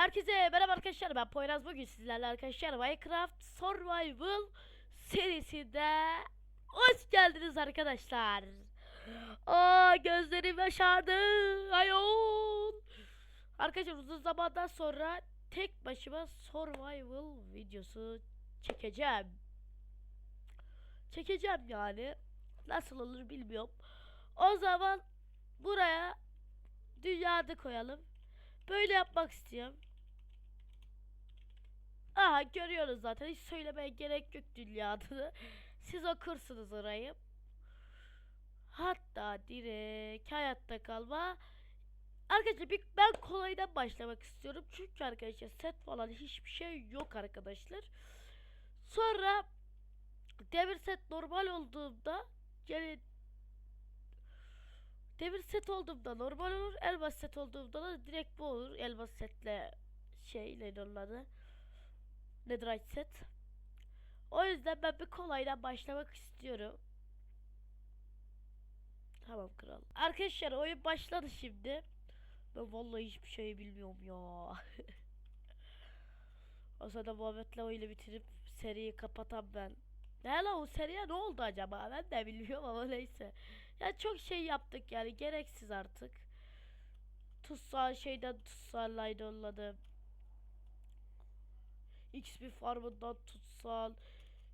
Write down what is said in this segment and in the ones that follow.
Herkese merhaba arkadaşlar ben Poyraz bugün sizlerle arkadaşlar Minecraft Survival serisinde hoş geldiniz arkadaşlar. Aa gözlerim yaşardı ayol. Arkadaşlar uzun zamandan sonra tek başıma survival videosu çekeceğim. Çekeceğim yani. Nasıl olur bilmiyorum. O zaman buraya dünyada koyalım. Böyle yapmak istiyorum. Aha görüyoruz zaten. Hiç söylemeye gerek yok dünyada. Siz okursunuz orayı. Hatta direkt hayatta kalma. Arkadaşlar bir ben kolaydan başlamak istiyorum. Çünkü arkadaşlar set falan hiçbir şey yok arkadaşlar. Sonra demir set normal olduğunda yani Demir set olduğumda normal olur. Elmas set olduğumda da direkt bu olur. Elmas setle şey ne onları. Netherite set. O yüzden ben bir kolaydan başlamak istiyorum. Tamam kral. Arkadaşlar oyun başladı şimdi. Ben vallahi hiçbir şey bilmiyorum ya. o sırada Muhammed'le oyunu bitirip seriyi kapatan ben. Ne la o seriye ne oldu acaba? Ben de bilmiyorum ama neyse. Ya çok şey yaptık yani gereksiz artık. Tutsal şeyden tutsallaydı yolladım. XP farmından tutsal.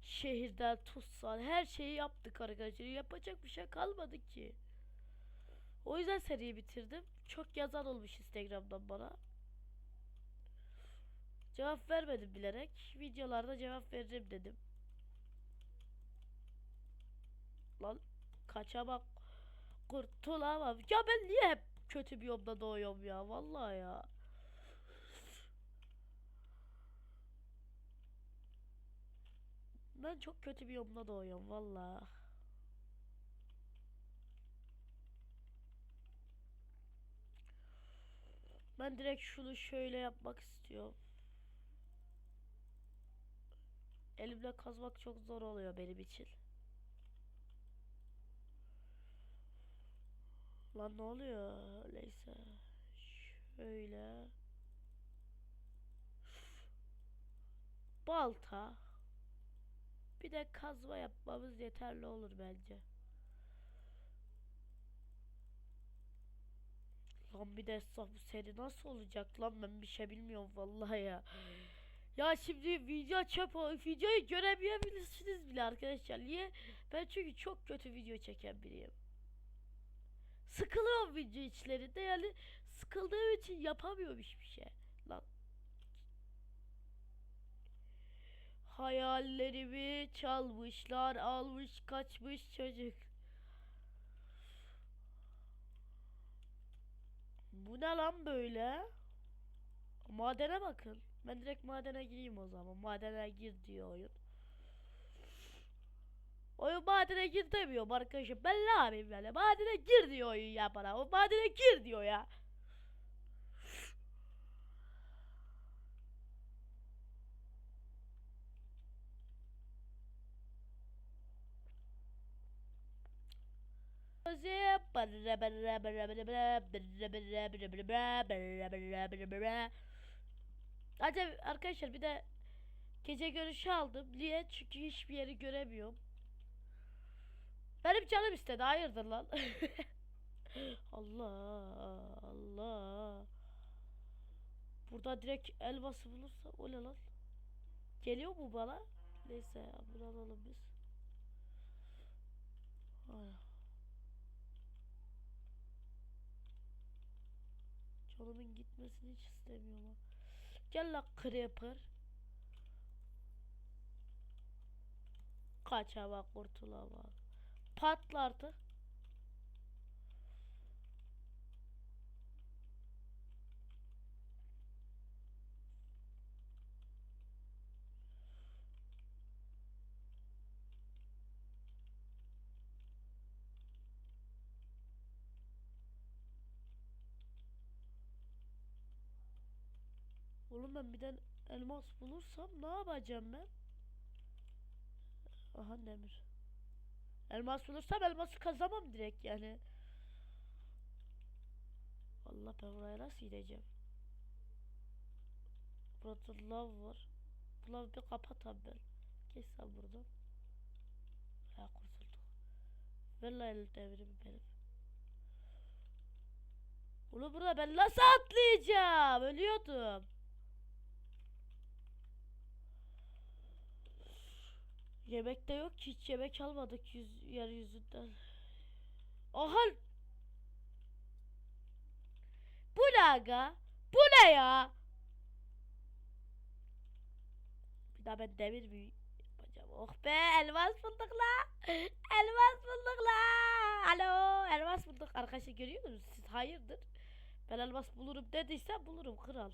Şehirden tutsal. Her şeyi yaptık arkadaşlar. Yapacak bir şey kalmadı ki. O yüzden seriyi bitirdim. Çok yazan olmuş Instagram'dan bana. Cevap vermedim bilerek. Videolarda cevap veririm dedim. Lan kaçamak kurtulamam. Ya ben niye hep kötü bir yolda doğuyorum ya vallahi ya. Ben çok kötü bir yolda doğuyorum vallahi. Ben direkt şunu şöyle yapmak istiyorum. Elimle kazmak çok zor oluyor benim için. Lan ne oluyor? Neyse. Şöyle. Balta. Bir de kazma yapmamız yeterli olur bence. Lan bir de hesap bu seri nasıl olacak lan ben bir şey bilmiyorum vallahi ya. Ya şimdi video çöp o videoyu göremeyebilirsiniz bile arkadaşlar. Niye? Ben çünkü çok kötü video çeken biriyim sıkılıyorum video içlerinde yani sıkıldığım için yapamıyorum hiçbir şey. Lan. Hayallerimi çalmışlar, almış kaçmış çocuk. Bu ne lan böyle? Madene bakın. Ben direkt madene gireyim o zaman. Madene gir diyor oyun. Oyun madene gir demiyorum arkadaşım. Ben ne yapayım? Madene gir diyor oyun ya bana. O madene gir diyor ya. Acaba arkadaşlar bir de gece görüşü aldım. Niye? Çünkü hiçbir yeri göremiyorum. Benim canım istedi. Hayırdır lan? Allah Allah. Burada direkt elması bulursa o lan? Geliyor mu bana? Neyse bunu alalım biz. Ay. Canımın gitmesini hiç istemiyorum. Gel lan creeper. Kaçama kurtulamam. Patla artık. Oğlum ben bir de elmas bulursam ne yapacağım ben? Aha demir. Elmas bulursam elması kazamam direkt yani. Allah ben buraya nasıl gideceğim? Burada lav var. Bu lavı bir kapat abi ben. Geç sen buradan. Ha kurtulduk. Lan el devrimi benim. Bunu burada ben nasıl atlayacağım? Ölüyordum. Yemek de yok ki hiç yemek almadık yüz, yeryüzünden. Aha! Bu ne aga? Bu ne ya? Bir daha ben demir büyü yapacağım. Oh be elmas bulduk la. Elmas bulduk la. Alo elmas bulduk. Arkadaşlar görüyor musunuz? Siz hayırdır? Ben elmas bulurum dediysem bulurum kral.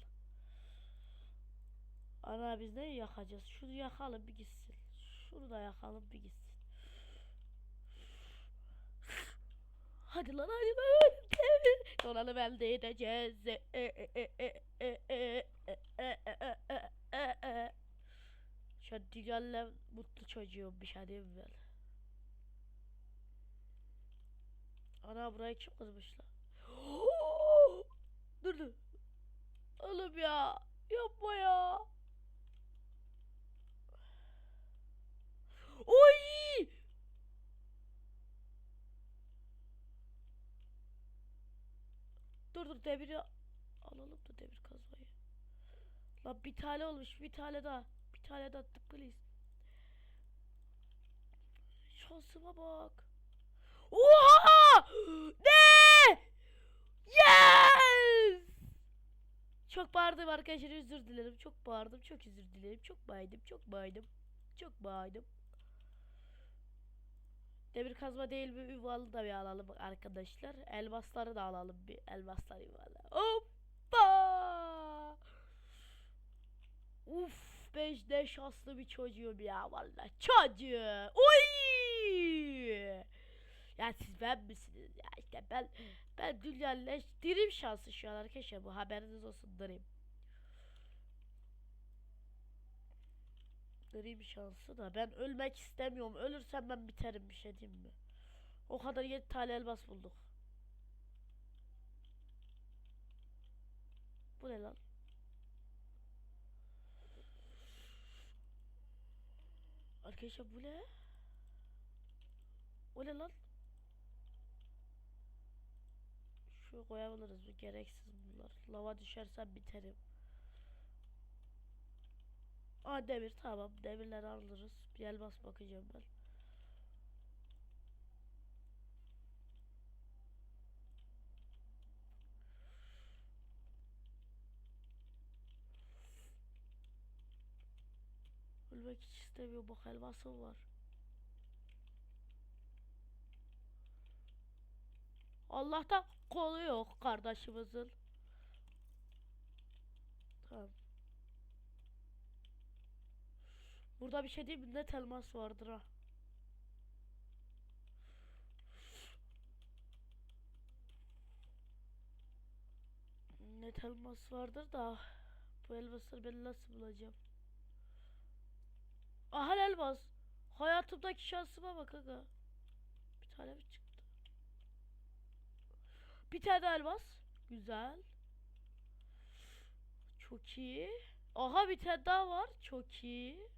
Ana biz ne yakacağız? Şunu yakalım bir gitsin. Şunu da yakalım bir gitsin. Hadi lan hadi lan. Donanım elde edeceğiz. E, e, e, e, e, e, e, e, e, e, e, e. Şu an dünyalle mutlu çocuğum bir şey diyeyim ben. Ana burayı kim kızmış lan? dur dur. Oğlum ya. Yapma ya. Oy! Dur dur demiri alalım da demir kazmayı. Lan bir tane olmuş bir tane daha. Bir tane daha attık please. Şansıma bak. Oha! Ne? Yes! Çok bağırdım arkadaşlar özür dilerim. Çok bağırdım. Çok özür dilerim. Çok bağırdım. Çok bağırdım. Çok bağırdım. Demir kazma değil bir yuvalı da bir alalım arkadaşlar. Elmasları da alalım bir elmaslar yuvalı. Hoppa! Uf, beş de şanslı bir çocuğum ya vallahi. Çocuğu. Oy! Ya siz ben misiniz ya işte ben ben dünyanın dirim şansı şu an arkadaşlar bu haberiniz olsun dirim. Dirim şansı da ben ölmek istemiyorum. Ölürsem ben biterim bir şey diyeyim mi? O kadar 7 tane elmas bulduk. Bu ne lan? Arkadaşlar bu ne? O ne lan? Şu koyabiliriz bu gereksiz bunlar. Lava düşersem biterim. Aa demir tamam demirleri alırız. Bir elmas bakacağım ben. Ölmek hiç istemiyorum bak elmasım var. Allah'tan kolu yok kardeşimizin. Tamam. Burada bir şey değil mi? Net elmas vardır ha. Net elmas vardır da bu elmasları ben nasıl bulacağım? Aha elmas. Hayatımdaki şansıma bak aga. Bir tane mi çıktı? Bir tane elmas. Güzel. Çok iyi. Aha bir tane daha var. Çok iyi.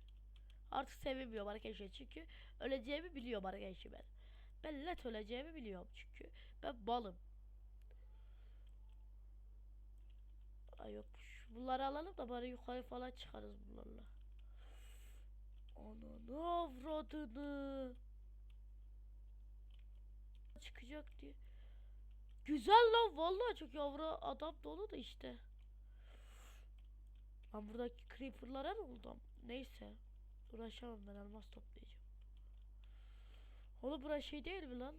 Artık sevmiyorum arkadaşlar çünkü öleceğimi biliyorum arkadaşlar ben. Ben net öleceğimi biliyorum çünkü ben balım. Ay yok bunları alalım da bari yukarı falan çıkarız bunlarla. Ananı avradını. Çıkacak diye. Güzel lan vallahi çok yavru adam dolu da işte. Ben buradaki creeper'lara ne buldum? Neyse. Uğraşamam ben elmas toplayacağım. Oğlum burası şey değil mi lan?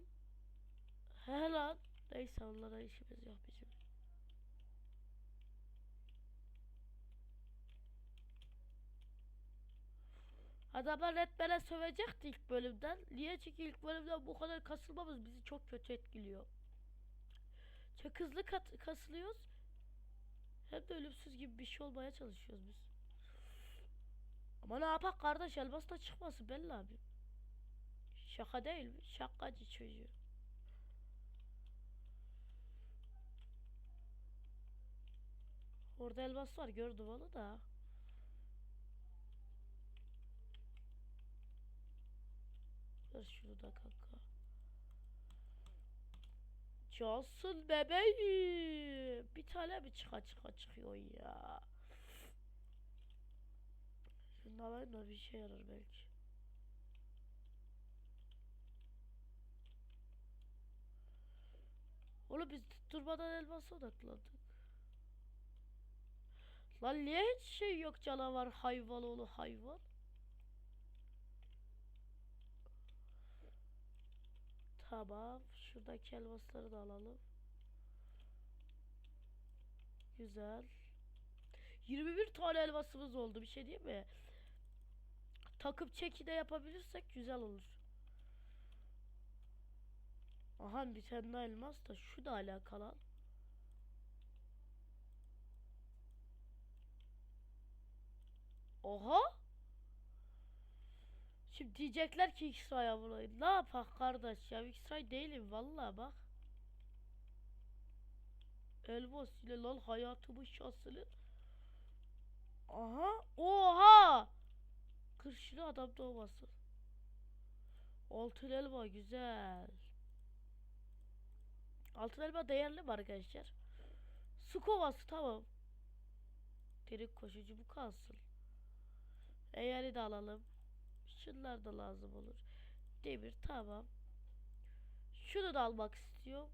He lan. Neyse onlara işimiz yok bizim. Adamlar net bana sövecekti ilk bölümden. Niye? Çünkü ilk bölümden bu kadar kasılmamız bizi çok kötü etkiliyor. Çok hızlı kasılıyoruz. Hem de ölümsüz gibi bir şey olmaya çalışıyoruz biz. Ama ne yapak kardeş elbas da çıkması belli abi. Şaka değil mi? Şakacı çocuğu. Orada elbas var gördü valla da. Ver şunu da kanka. Johnson bebeğim. Bir tane mi çıka çıka çıkıyor ya. Şunu alayım da bir şey yarar belki. Oğlum biz durmadan elmasa odaklandık. Lan niye hiç şey yok canavar hayvan oğlu hayvan? Tamam. Şuradaki elmasları da alalım. Güzel. 21 tane elmasımız oldu. Bir şey değil mi? Takıp çeki de yapabilirsek güzel olur. Aha bir tane daha elmas da şu da alakalı. Oha! Şimdi diyecekler ki X-Ray'a bulayım. Ne yapak kardeş ya? X-Ray değilim vallahi bak. Elmas ile lan hayatımın şansını. Aha! Oha! Kırşını adam doğmasın. Altın elma güzel. Altın elma değerli mi arkadaşlar? Su kovası tamam. Derin koşucu bu kalsın. Eğeri de alalım. Şunlar da lazım olur. Demir tamam. Şunu da almak istiyorum.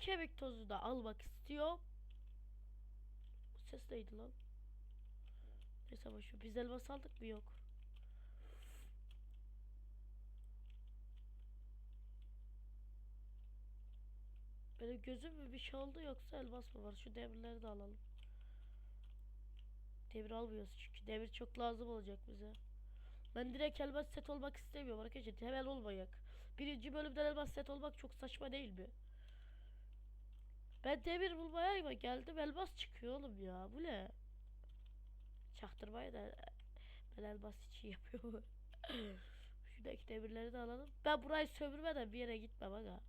Kemik tozu da almak istiyorum. Bu ses neydi lan? Neyse şu biz elmas aldık mı yok. Benim gözüm mü bir şey oldu yoksa elmas mı var? Şu demirleri de alalım. Demir almıyoruz çünkü demir çok lazım olacak bize. Ben direkt elmas set olmak istemiyorum arkadaşlar. Hemen olmayak. Birinci bölümden elmas set olmak çok saçma değil mi? Ben demir bulmaya mı geldim elmas çıkıyor oğlum ya. Bu ne? Çaktırmayı da ben elmas için yapıyorum. Şuradaki demirleri de alalım. Ben burayı sömürmeden bir yere gitmem aga.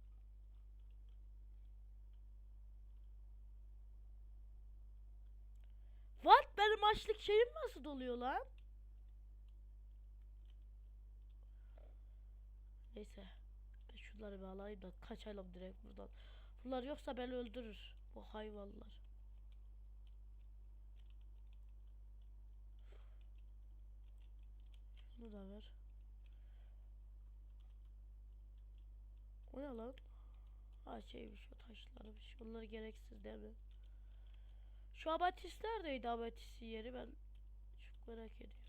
What? Benim açlık şeyim nasıl doluyor lan? Neyse. Ben şunları bir alayım da kaçalım direkt buradan. Bunlar yoksa beni öldürür. Bu hayvanlar. Şunu da ver. O ne lan? Ha şeymiş o taşlarmış. Bunlar gereksiz değil mi? Şu amatist neredeydi amatist yeri ben çok merak ediyorum.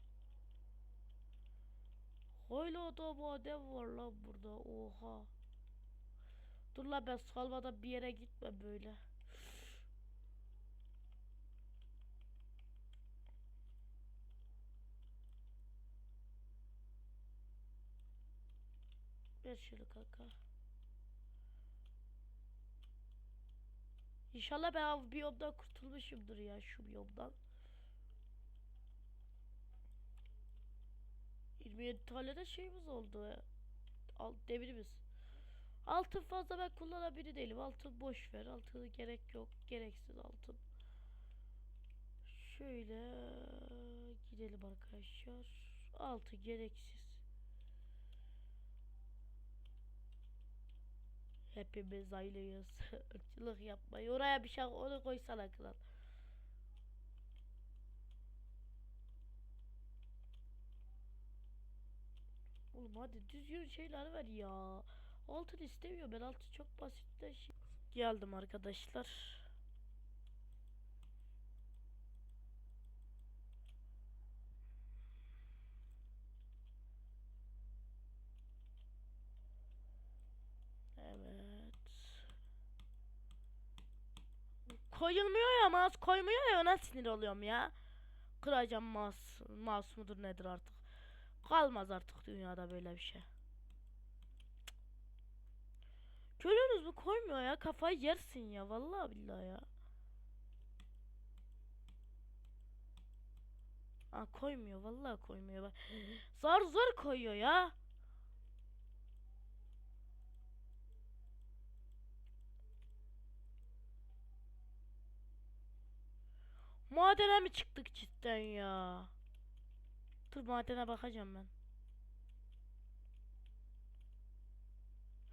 Hala da madem var lan burada oha. Dur lan ben salmadan bir yere gitme böyle. Ver şunu kanka. İnşallah ben av biyomdan kurtulmuşumdur ya şu biyomdan. 27 tane de şeyimiz oldu. Alt demirimiz. Altın fazla ben kullanan biri değilim. Altın boş ver. Altını gerek yok. Gereksiz altın. Şöyle gidelim arkadaşlar. Altın gereksiz. Hepimiz aynıyız. Irkçılık yapmayı. Oraya bir şey onu koysana kral. Oğlum hadi düzgün şeyler ver ya. Altın istemiyor. Ben altın çok basitten şey. Geldim arkadaşlar. Koyulmuyor ya mouse koymuyor ya ona sinir oluyorum ya. Kıracağım mouse, mouse mudur nedir artık. Kalmaz artık dünyada böyle bir şey. Görüyorsunuz mu koymuyor ya kafayı yersin ya vallahi billahi ya. Aa koymuyor vallahi koymuyor bak. Zar zor koyuyor ya. Madene mi çıktık cidden ya? Dur madene bakacağım ben.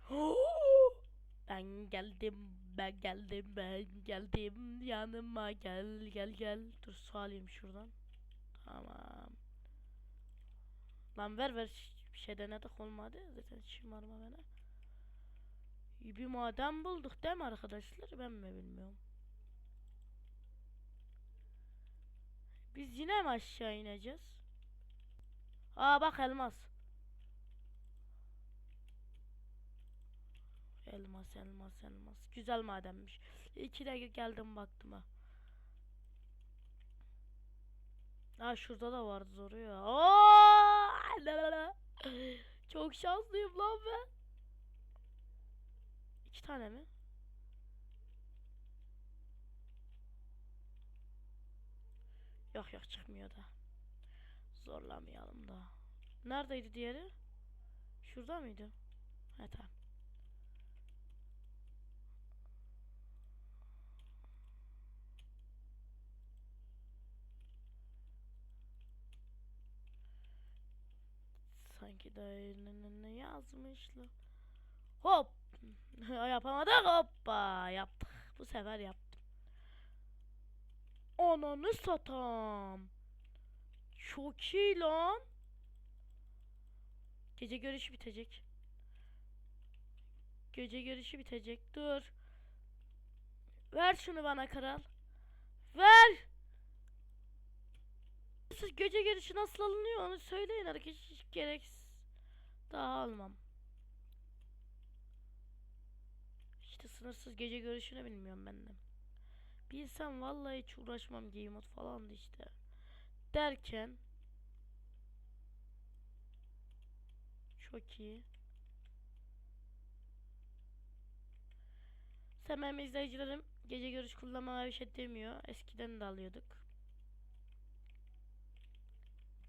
Ben geldim, ben geldim, ben geldim. Yanıma gel, gel, gel. Dur su alayım şuradan. Tamam. Lan ver ver. Bir şey denedik olmadı. Zaten şımarma bana. Bir maden bulduk değil mi arkadaşlar? Ben mi bilmiyorum. Biz yine mi aşağı ineceğiz? Aa bak elmas. Elmas, elmas, elmas. Güzel madenmiş. İki de geldim baktım ha. Ha şurada da vardı zoru ya. Oo! Çok şanslıyım lan ben. İki tane mi? Yok yok çıkmıyor da. Zorlamayalım da. Neredeydi diğeri? Şurada mıydı? He tamam. Sanki da ne yazmışlar. Hop. Yapamadık hoppa. Yaptık. Bu sefer yaptım. Ananı satam. Çok iyi lan. Gece görüşü bitecek. Gece görüşü bitecek. Dur. Ver şunu bana kral. Ver. Siz gece görüşü nasıl alınıyor onu söyleyin arkadaşlar. Hiç gereksiz. Daha almam. İşte sınırsız gece görüşünü bilmiyorum ben de. Bilsem vallahi hiç uğraşmam game mode falandı işte. Derken Çok iyi. Benim izleyicilerim gece görüş kullanmama bir şey demiyor. Eskiden de alıyorduk.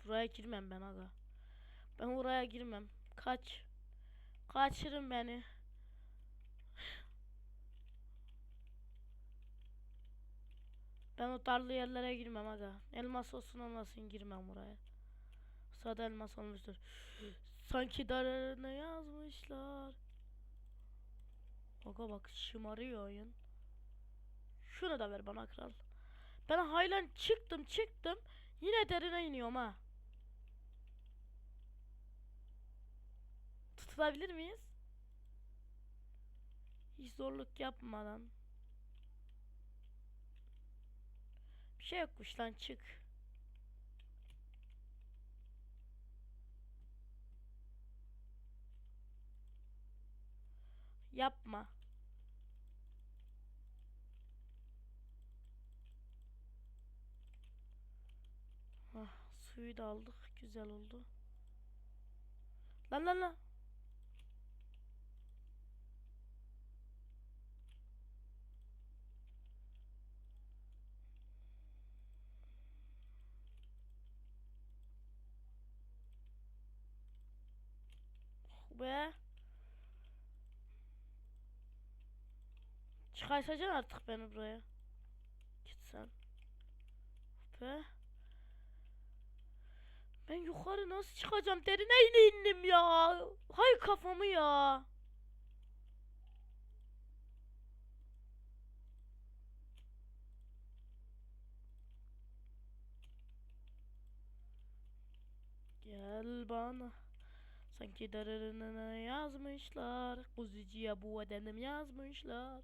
Buraya girmem ben aga. Ben buraya girmem. Kaç. Kaçırın beni. Ben o darlı yerlere girmem aga. Elmas olsun olmasın girmem buraya. Sade elmas olmuştur. Sanki darına yazmışlar. Aga bak şımarıyor oyun. Şunu da ver bana kral. Ben haylan çıktım çıktım. Yine derine iniyorum ha. Tutulabilir miyiz? Hiç zorluk yapmadan. Şey yokmuş lan çık. Yapma. Ah, suyu da aldık. Güzel oldu. Lan lan lan. Be. Çıkartacaksın artık beni buraya. Git sen. Be. Ben yukarı nasıl çıkacağım? Derine yine indim ya. Hay kafamı ya. Gel bana. Sanki dararını yazmışlar. Kuzucuya bu edenim yazmışlar.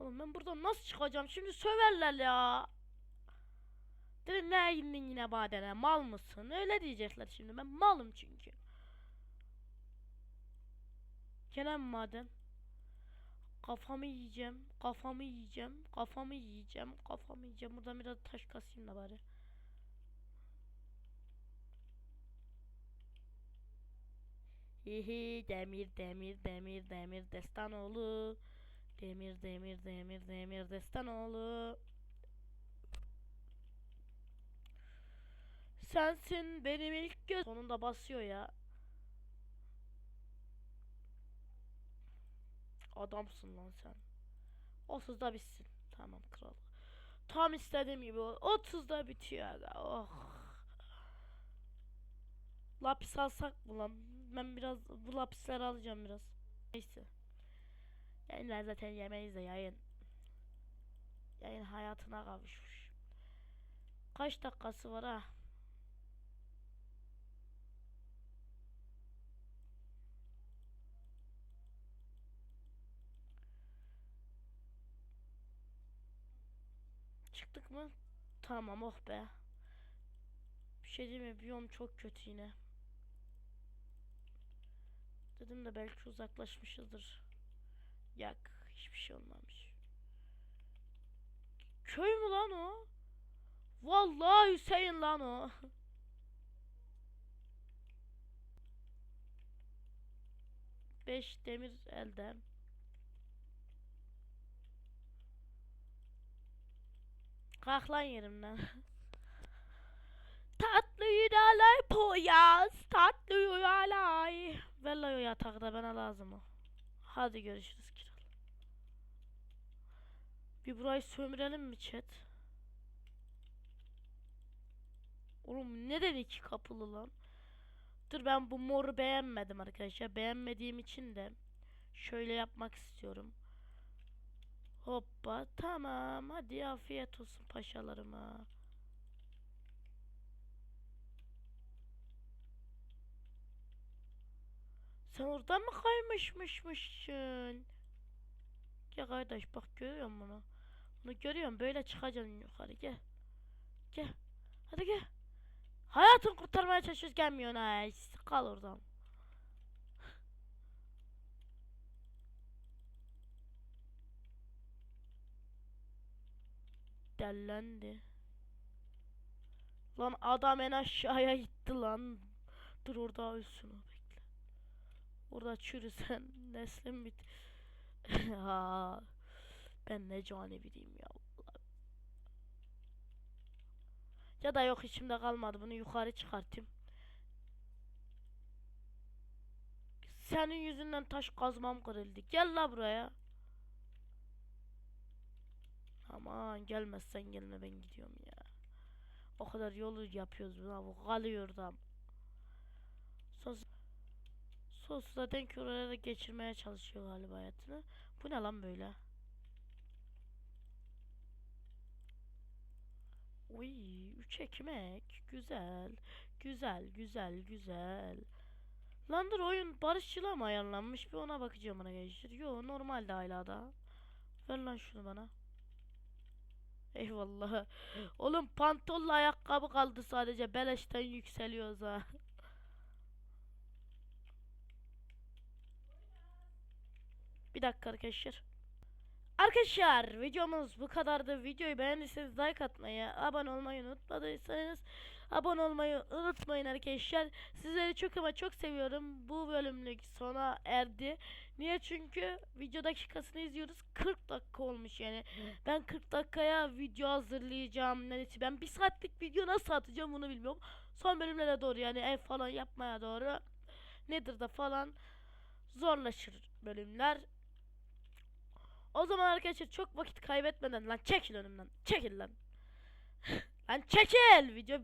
Oğlum ben buradan nasıl çıkacağım? Şimdi söverler ya. Dedi ne indin yine badene mal mısın? Öyle diyecekler şimdi ben malım çünkü. Mi maden? Kafamı yiyeceğim, kafamı yiyeceğim, kafamı yiyeceğim, kafamı yiyeceğim. Buradan biraz taş kasayım da bari. Hihi demir demir demir demir destanoğlu. Demir demir demir demir destanoğlu. Sensin benim ilk göz. Sonunda basıyor ya. Adamsın lan sen. 30'da bitsin. Tamam kral. Tam istediğim gibi. o- 30'da bitiyor aga. Oh. Lapis alsak mı lan? Ben biraz bu lapisleri alacağım biraz. Neyse. Yayınlar zaten yemeyiz de yayın. Yayın hayatına kavuşmuş. Kaç dakikası var ha? Çıktık mı? Tamam oh be. Bir şey diyeyim mi? Biyom çok kötü yine. Dedim de belki uzaklaşmışızdır. Yak. Hiçbir şey olmamış. Köy mü lan o? Vallahi Hüseyin lan o. Beş demir elde. Kalk lan yerimden. Tatlı yudalar poyaz, tatlı yudalar. Ver lan o yatağı da bana lazım o. Hadi görüşürüz kral. Bir burayı sömürelim mi chat? Oğlum neden iki kapılı lan? Dur ben bu moru beğenmedim arkadaşlar. Beğenmediğim için de şöyle yapmak istiyorum. Hoppa tamam hadi afiyet olsun paşalarıma. Sen oradan mı kaymışmışmışsın? Gel kardeş bak görüyor musun bunu? Bunu görüyorum böyle çıkacaksın yukarı gel. Gel. Hadi gel. Hayatını kurtarmaya çalışıyoruz gelmiyorsun ha. Kal oradan. Dellendi. Lan adam en aşağıya gitti lan. Dur orada ölsün o. Orada çürüsen neslin bit. ha. Ben ne cani biriyim ya. Ya da yok içimde kalmadı. Bunu yukarı çıkartayım. Senin yüzünden taş kazmam kırıldı. Gel la buraya. Aman gelmezsen gelme ben gidiyorum ya. O kadar yolu yapıyoruz buna bu kalıyor da. Sos zaten da geçirmeye çalışıyor galiba hayatını. Bu ne lan böyle? Uy, üç ekmek. Güzel. Güzel, güzel, güzel. Lan dur oyun barışçıla mı ayarlanmış? Bir ona bakacağım ona geçir. Yo normalde hala da. Ver lan şunu bana. Eyvallah. Oğlum pantolla ayakkabı kaldı sadece. Beleşten yükseliyoruz ha. Bir dakika arkadaşlar. Arkadaşlar videomuz bu kadardı. Videoyu beğendiyseniz like atmayı, abone olmayı unutmadıysanız abone olmayı unutmayın arkadaşlar. Sizleri çok ama çok seviyorum. Bu bölümlük sona erdi. Niye? Çünkü video dakikasını izliyoruz. 40 dakika olmuş yani. Ben 40 dakikaya video hazırlayacağım. Neyse ben bir saatlik video nasıl atacağım bunu bilmiyorum. Son bölümlere doğru yani ev falan yapmaya doğru. Nedir da falan zorlaşır bölümler. O zaman arkadaşlar çok vakit kaybetmeden lan çekil önümden. Çekil lan. lan çekil. Video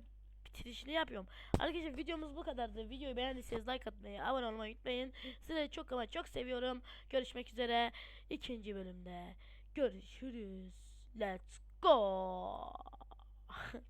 bitirişini yapıyorum. Arkadaşlar videomuz bu kadardı. Videoyu beğendiyseniz like atmayı, abone olmayı unutmayın. Sizleri çok ama çok seviyorum. Görüşmek üzere ikinci bölümde. Görüşürüz. Let's go.